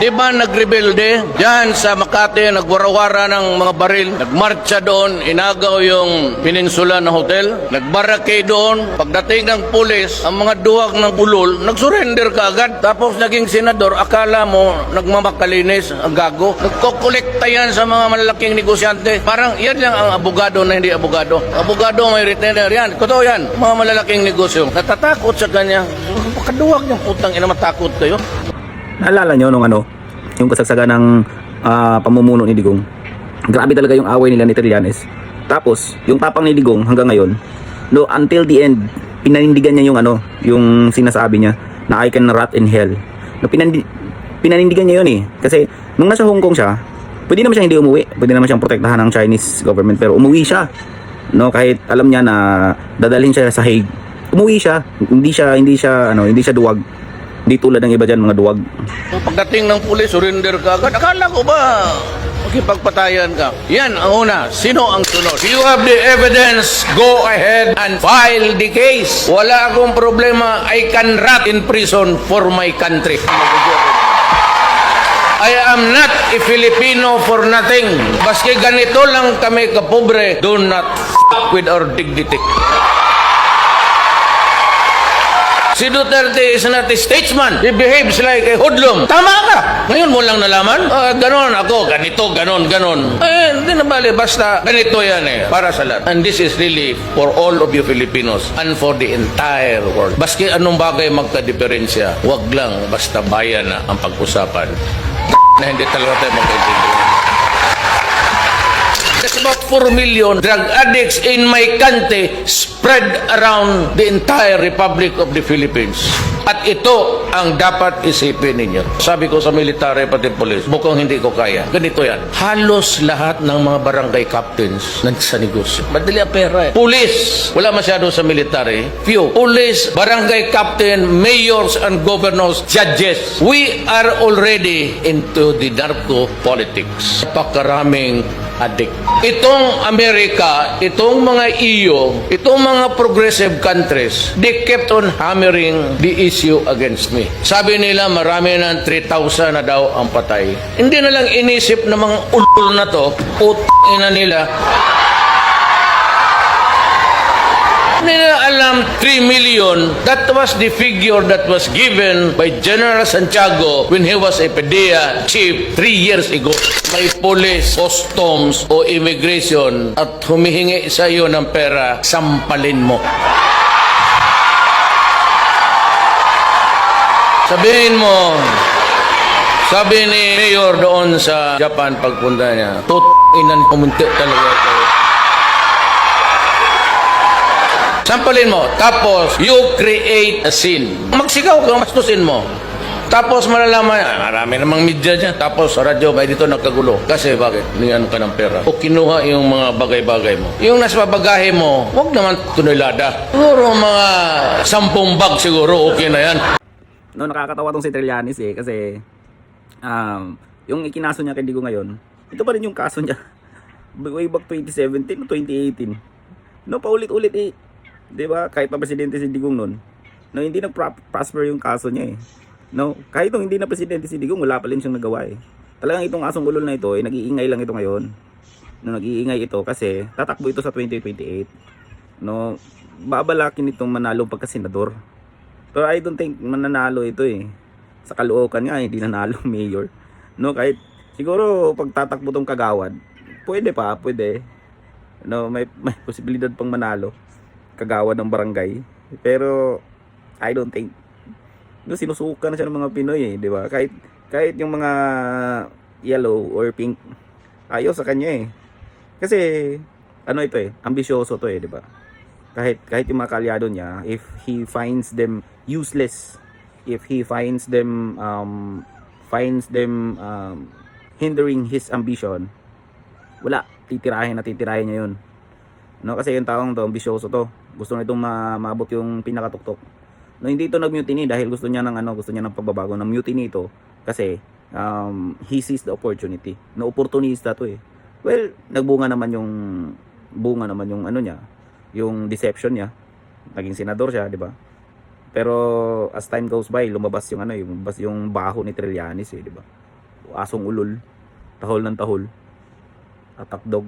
Di ba nagrebelde? Diyan sa Makati, nagwarawara ng mga baril. Nagmarcha doon, inagaw yung peninsula na hotel. Nagbarakay doon. Pagdating ng pulis, ang mga duwag ng ulol, nagsurrender ka agad. Tapos naging senador, akala mo nagmamakalinis, ang gago. Nagkokolekta yan sa mga malalaking negosyante. Parang yan lang ang abogado na hindi abogado. Abogado may retainer yan. Totoo yan, mga malalaking negosyo. Natatakot sa kanya. Pakaduwag yung putang ina matakot kayo. Naalala nyo nung ano, yung kasagsagan ng ah, pamumuno ni Digong. Grabe talaga yung away nila ni Trillanes. Tapos, yung tapang ni Digong hanggang ngayon, no, until the end, pinanindigan niya yung ano, yung sinasabi niya na I can rot in hell. No, pinandi, pinanindigan niya yun eh. Kasi, nung nasa Hong Kong siya, pwede naman siya hindi umuwi. Pwede naman siyang protektahan ng Chinese government. Pero umuwi siya. No, kahit alam niya na dadalhin siya sa Hague. Umuwi siya. Hindi siya, hindi siya, ano, hindi siya duwag. Hindi tulad ng iba dyan, mga duwag. Pagdating ng pulis, surrender ka agad. Akala ko ba makipagpatayan ka? Yan ang una. Sino ang sunod? You have the evidence. Go ahead and file the case. Wala akong problema. I can rot in prison for my country. I am not a Filipino for nothing. Baski ganito lang kami kapobre, do not f- with our dignity. Si Duterte is not a statesman. He behaves like a hoodlum. Tama ka. Ngayon mo lang nalaman. Ah, ganon ako, ganito, ganon, ganon. Eh, hindi na bali. Basta ganito yan eh. Para sa lahat. And this is really for all of you Filipinos and for the entire world. Baski anong bagay magka-diferensya, wag lang basta bayan na ang pag-usapan. na hindi talaga tayo magkaintindihan. There's about 4 million drug addicts in my country spread around the entire Republic of the Philippines. At ito ang dapat isipin ninyo. Sabi ko sa military pati police, mukhang hindi ko kaya. Ganito yan. Halos lahat ng mga barangay captains sa negosyo. Madali ang pera eh. Police, wala masyado sa military. Few. Police, barangay captain, mayors and governors, judges. We are already into the narco politics. Pakaraming addict. Itong Amerika, itong mga EU, itong mga progressive countries, they kept on hammering the issue against me. Sabi nila marami ng 3,000 na daw ang patay. Hindi na lang inisip ng mga ulol na to, putang nila, Hindi nila alam 3 million. That was the figure that was given by General Santiago when he was a PDEA chief 3 years ago. May police, customs o immigration at humihingi sa iyo ng pera, sampalin mo. Sabihin mo, sabi ni Mayor doon sa Japan pagpunta niya, tut inan pumunti talaga kayo. Sampalin mo. Tapos, you create a scene. Magsigaw ka, mastusin mo. Tapos malalaman, ah, marami namang media dyan. Tapos sa radyo, may dito nagkagulo. Kasi bakit? Niyan ka ng pera. O kinuha yung mga bagay-bagay mo. Yung nasa babagahe mo, wag naman tunilada. Siguro mga sampung bag siguro, okay na yan. No, nakakatawa tong si Trillanes eh kasi um, yung ikinaso niya kay Digo ngayon, ito pa rin yung kaso niya. Way back 2017 o 2018. No, paulit-ulit eh. 'Di ba? Kahit pa presidente si Digong noon, no, hindi nag-prosper yung kaso niya eh. No, kahit nung hindi na presidente si Digong, wala pa rin siyang nagawa eh. Talagang itong asong ulol na ito, eh, nag-iingay lang ito ngayon. No, nag-iingay ito kasi tatakbo ito sa 2028. No, babalakin itong manalo pagka-senador. Pero I don't think mananalo ito eh. Sa Caloocan nga, hindi nanalo mayor. No, kahit siguro pag tatakbo tong kagawad, pwede pa, pwede. No, may, may posibilidad pang manalo. Kagawad ng barangay. Pero, I don't think. No, sinusuka na siya ng mga Pinoy eh, di ba? Kahit, kahit yung mga yellow or pink, ayaw sa kanya eh. Kasi, ano ito eh, ambisyoso to eh, di ba? kahit kahit yung mga kalyado niya if he finds them useless if he finds them um finds them um, hindering his ambition. Wala titirahin na titirahin niya yun. No kasi yung taong to ambisyoso to. Gusto nitong ma maabot yung pinakatuktok. No hindi ito nag-mutiny dahil gusto niya ng ano gusto niya ng pagbabago. Ng mutiny ito kasi um, he sees the opportunity. No opportunista to eh. Well nagbunga naman yung bunga naman yung ano niya yung deception niya. Naging senador siya, di ba? Pero as time goes by, lumabas yung ano, yung lumabas yung baho ni Trillanes, eh, di ba? asong ulol, tahol ng tahol, attack dog.